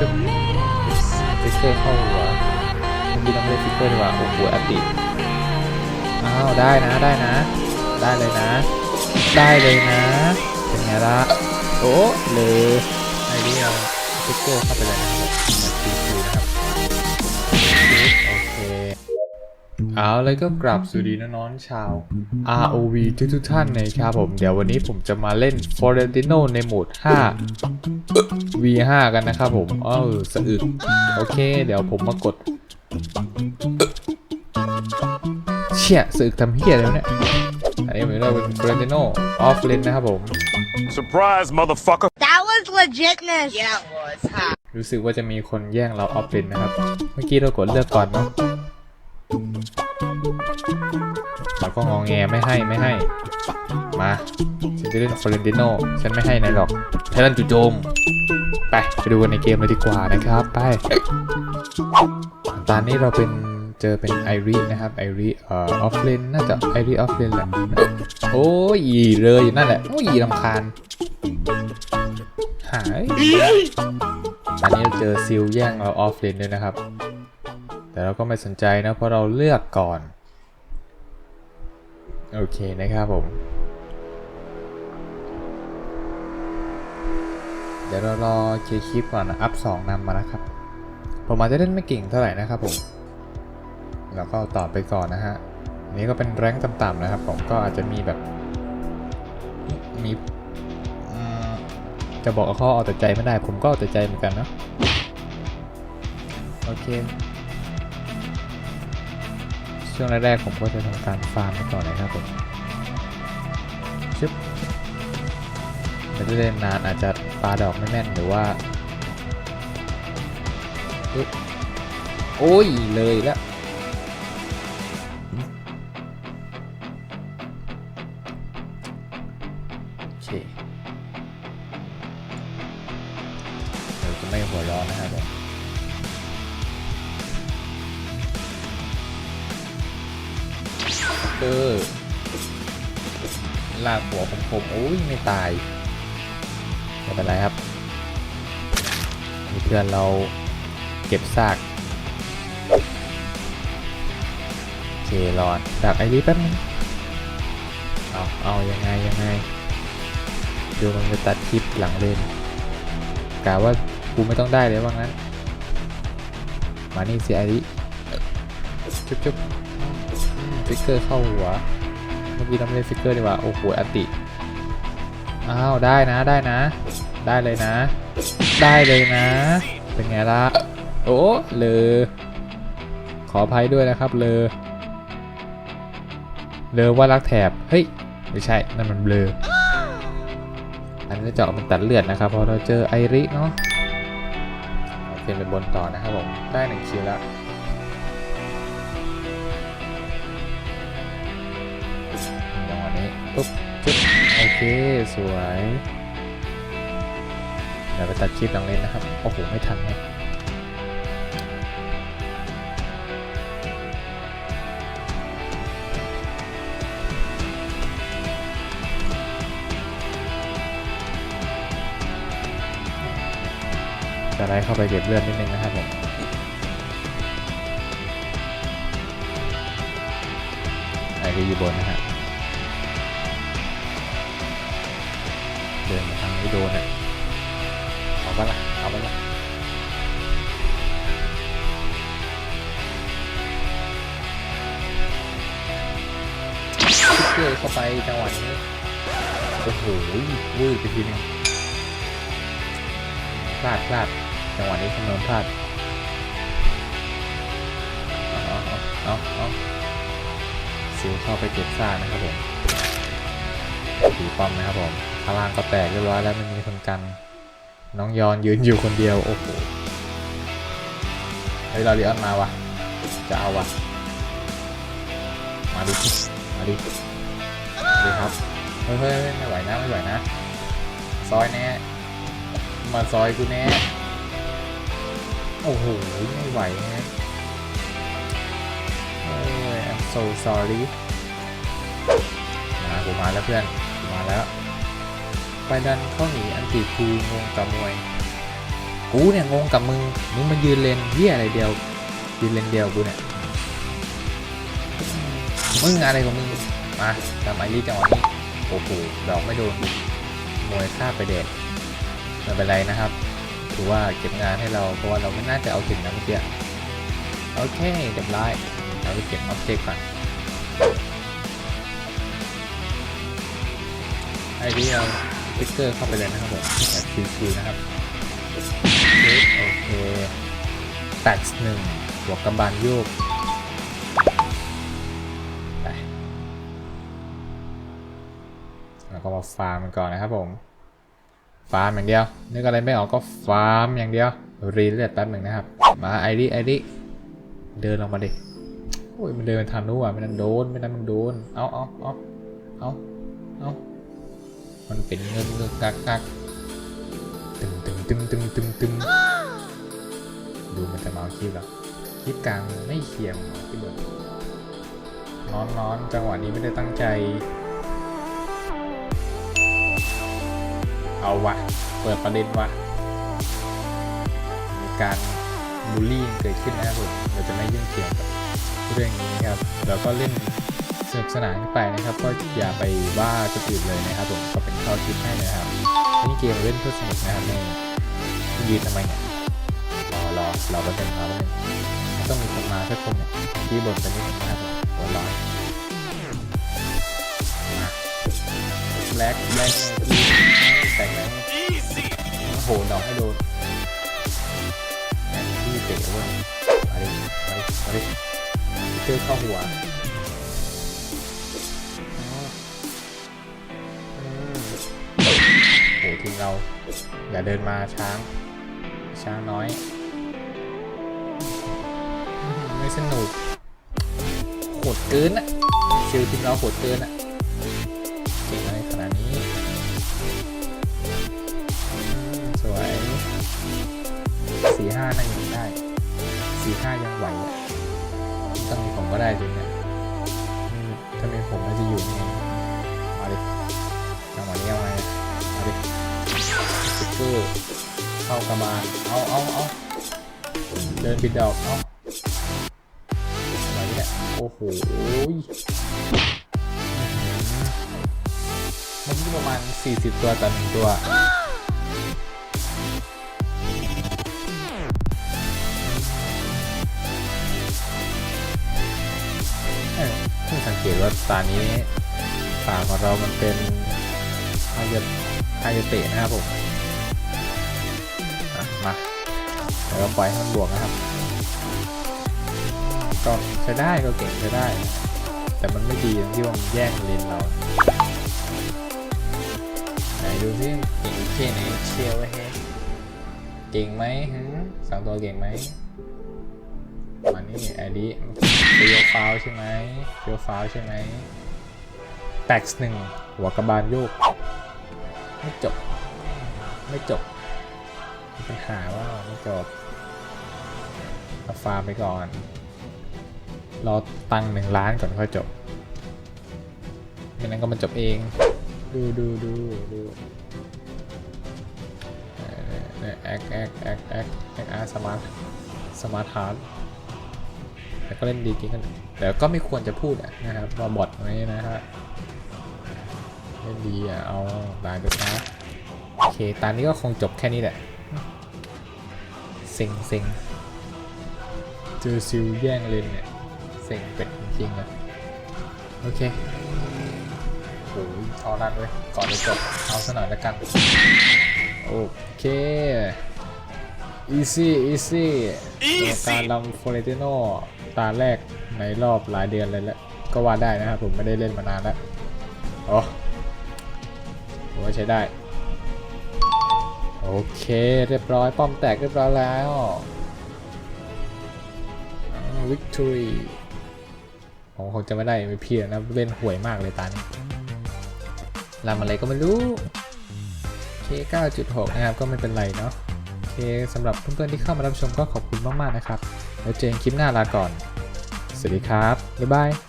จุ๊บฟิกเกอร์เข้าหัวเมื่อกี้เราไม่ได้ฟิกเกอร์ดีกว่าโอ้โหอันติอ้าวได้นะได้นะ ได้เลยนะ ได้เลยนะเป็นไงล่ะโอ้เลยไอ้นี่เอาฟิกเกอร์เข้าไปเลยนะครับมาคิวๆนะครับ เอาเลยก็กลับสวัสดีน้องๆชาว ROV ทุกๆท่านนะครับผม เดี๋ยววันนี้ผมจะมาเล่น Florentino ในโหมด 5 V5 กันนะครับผมเออสะอึกโอเค เดี๋ยวผมมากด เชี่ยสะอึกทำเฮียแล้วเนี่ย อันนี้เราเป็น Florentino off lane นะครับผม Surprise, motherfucker. That was legitness. Yeah, it was. Huh? รู้สึกว่าจะมีคนแย่งเราออฟเลนนะครับ เมื่อกี้เรากดเลือกก่อนเนาะ ก็งองแงไม่ให้ไม่ให้ มาฉันจะเล่นฟลอเรนติโนฉันไม่ให้นายหรอกไทยแลนจู่โจม ไป ไปดูกันในเกมเลยดีกว่านะครับ ไป ตอนนี้เราเป็นเจอเป็นไอรีนะครับไอรีเอ่อออฟเลนน่าจะไอรีออฟเลนแหละโอ้ยีเลยนั่นแหละโอ้ยีลำคาญหายอันนี้เราเจอซิลแย่งเราออฟเลนด้วยนะครับ แต่เราก็ไม่สนใจนะเพราะเราเลือกก่อน โอเคนะครับผม เดี๋ยวเรารอเคลียร์คลิปก่อนนะอัพสองนำมานะครับ ผมอาจจะเล่นไม่เก่งเท่าไหร่นะครับผมแล้วก็ต่อไปก่อนนะฮะอันนี้ก็เป็นแรงต่ำๆนะครับ ผมก็อาจจะมีแบบมีจะบอกว่าเขาเอาแต่ใจไม่ได้ ผมก็เอาแต่ใจเหมือนกันเนาะโอเค ช่วงแรกๆผมก็จะทำการฟาร์มไปก่อนนะครับผมชึบไม่ด้เล่นนานอาจจะปาดอกไม่แม่นหรือว่าโอ้ยเลยแล้วโอเคเราจะไม่หัวร้อนนะครับผม เออลากหัวผมผมโอ้ยไม่ตายไม่เป็นไรครับเพื่อนเราเก็บซากโอเครอดดักไอรีแป๊บนึงเอาเอายังไงยังไงดูมันจะตัดคลิปหลังเล่นกะว่ากูไม่ต้องได้เลยว่างั้น มานี่สิไอริจุ๊บจุ๊บ ฟิกเกอร์เข้าหัว เมื่อกี้เราไม่ได้ฟิกเกอร์ดีกว่า โอ้โหอันติ อ้าว ได้นะได้นะ ได้เลยนะ ได้เลยนะ เป็นไงล่ะ โอ้เลอขออภัยด้วยนะครับ เลอเลอว่ารักแถบ เฮ้ย ไม่ใช่ นั่นมันเบลออันนี้จะออกเป็นตัดเลือดนะครับ พอเราเจอไอริเนาะโอเคไปบนต่อนะครับผม ได้หนึ่งคิวแล้ว โอเค สวยเดี๋ยวไปตัดคลิปหลังเลนนะครับ โอ้โห ไม่ทันเลยจะไล่เข้าไปเก็บเลือดนิดนึงนะครับผม ไอรีอยู่บนนะฮะ โดนอะเอาไปละเอาไปละเกอร์เข้าไปจังหวะนี้โอ้โหวืดไปทีนึงพลาดพลาดจังหวะนี้คำนวณพลาดเอาเอาเอาเอาซิลเข้าไปเก็บซ่านะครับผมตีป้อมนะครับผม พลางก็แตกเรียบร้อยแล้วไม่มีคนกัน น้องยอนยืนอยู่คนเดียว โอ้โหเฮ้ยเราเรียนมาวะจะเอาวะมาดิมาดิมาดิครับเฮ้ยไม่ไหวนะไม่ไหวนะ ซอยแน่มาซอยกูแน่โอ้โหไม่ไหวนะโอ้ย I'm so sorry มากูมาแล้วเพื่อนมาแล้ว ไปดันเข้าหนีอันติคูงงกับมวย กูเนี่ยงงกับมึง มึงมายืนเลนเหี้ยอะไรเดียว ยืนเลนเดียวกูเนี่ย มึงอะไรของมึง มาทำไมรีจังหวะนี้ โอ้โห ดอกไม่โดน มวยฆ่าไปเด็ดไม่เป็นไรนะครับ ถือว่าเก็บงานให้เรา เพราะว่าเราไม่น่าจะเอาถึงนะเมื่อกี้ โอเคเรียบร้อยเราไปเก็บออบเจกต์ก่อนไอเดีย ติ๊กเกอร์เข้าไปเลยนะครับผมแบบชิวๆนะครับโอเคตัดหนึ่งบวกำบาลโยกไปแล้วก็มาฟาร์มมันก่อนนะครับผมฟาร์มอย่างเดียวนึกอะไรไม่ออกก็ฟาร์มอย่างเดียวรีเลือดแป๊บหนึ่งนะครับ มาไอรีไอรีเดินลงมาดิโอ้ยมันเดินทางนู้นอะไม่นั้นโดนไม่นั้นมึงโดนเอาเอาเอาเอา มันเป็นเงินเงือกกักกักตึงตึงตึงตึงตึงตึงดูมันจะเอาคลิปแล้วคลิปกลางไม่เขียงที่บนนอนนอนจังหวะนี้ไม่ได้ตั้งใจ เอาวะ เปิดประเด็นวะมีการบูลลี่เกิดขึ้นนะครับผมเราจะไม่ยุ่งเกี่ยวกับเรื่องนี้ครับเราก็เล่น สนุกสนานกันไปนะครับ ก็อย่าไปว่าคนอื่นเลยนะครับผมก็เป็นข้อคิดให้นะครับนี่เกมเล่นเพื่อสนุกนะครับนี่ยืนทำไมเนี่ยรอรอรอแป๊บนึงรอแป๊บนึงมันต้องมีคนมาสักคนเนี่ยที่บนเป็นนิดนะครับผมหัวร้อนมาแบล็กแบล็กแต่งไหมโอ้โหดอกให้โดนแอนที่เตะเว้ยมาดิมาดิมาดิเจอเข้าหัว ริงเรา อย่าเดินมาช้าง ช้างน้อย ไม่สนุกโหดเกินอะชิลทีมเราโหดเกินอะ อเข้ากระบาเอาเอาเอาเดินปิดดอกเอาอะไรเนี่ยโอ้โหมันมีประมาณ 40 ตัวต่อหนึ่งตัวเออเพิ่งสังเกตว่าตานี้ป่าของเรามันเป็นฮายาฮายาเตะนะครับผม มาเดี๋ยวเราปล่อยให้มันบวกนะครับ ก็ใช้ได้ก็เก่งใช้ได้ แต่มันไม่ดีตรงที่ว่ามันแย่งเลนเราไหนดูสิเก่งแค่ไหนเชียวไว้เฮ้เก่งไหมฮะสองตัวเก่งไหมมานี่ไอดีเฟียวฟาวใช่ไหมเฟียวฟาวใช่ไหมแท็กหนึ่งหัวกระบาลโยก ไม่จบ ไม่จบ มีปัญหาว่าไม่จบเอาฟาร์มไปก่อน รอตังค์หนึ่งล้านก่อนค่อยจบไม่นั้นก็มันจบเอง ดูดูดูดูเนี่ยแอคแอคแอคแอคแอคอาร์สมาร์ทสมาร์ทฮาร์ดแต่ก็เล่นดีจริงกันแต่ก็ไม่ควรจะพูดอะนะครับว่าบอทนี้นะฮะเล่นดีอะเอาตายไปซะโอเคตอนนี้ก็คงจบแค่นี้แหละ เซ็งเซ็งเจอซิลแย่งเลนเนี่ยเซ็งเป็ดจริงๆอะโอเคโอ้ยทอรัดเลยก่อนจะจบเอาซะหน่อยล้วกัน โอเค easy easy การลำฟอเรติโนตาแรกในรอบหลายเดือนเลยแหละก็ว่าได้นะครับผมไม่ได้เล่นมานานแล้วโอ้ผมว่าใช้ได้ โอเค เรียบร้อย ป้อมแตกเรียบร้อยแล้ววิกตอรี่ผมคงจะไม่ได้ไม่เพียนะ เล่นห่วยมากเลยตานี้ลำอะไรก็ไม่รู้เค9.6 นะครับ ก็ไม่เป็นไรเนาะโอเคสำหรับเพื่อนๆที่เข้ามารับชมก็ขอบคุณมาก ๆ นะครับ แล้วเจอกันคลิปหน้าลาก่อน สวัสดีครับ บ๊ายบาย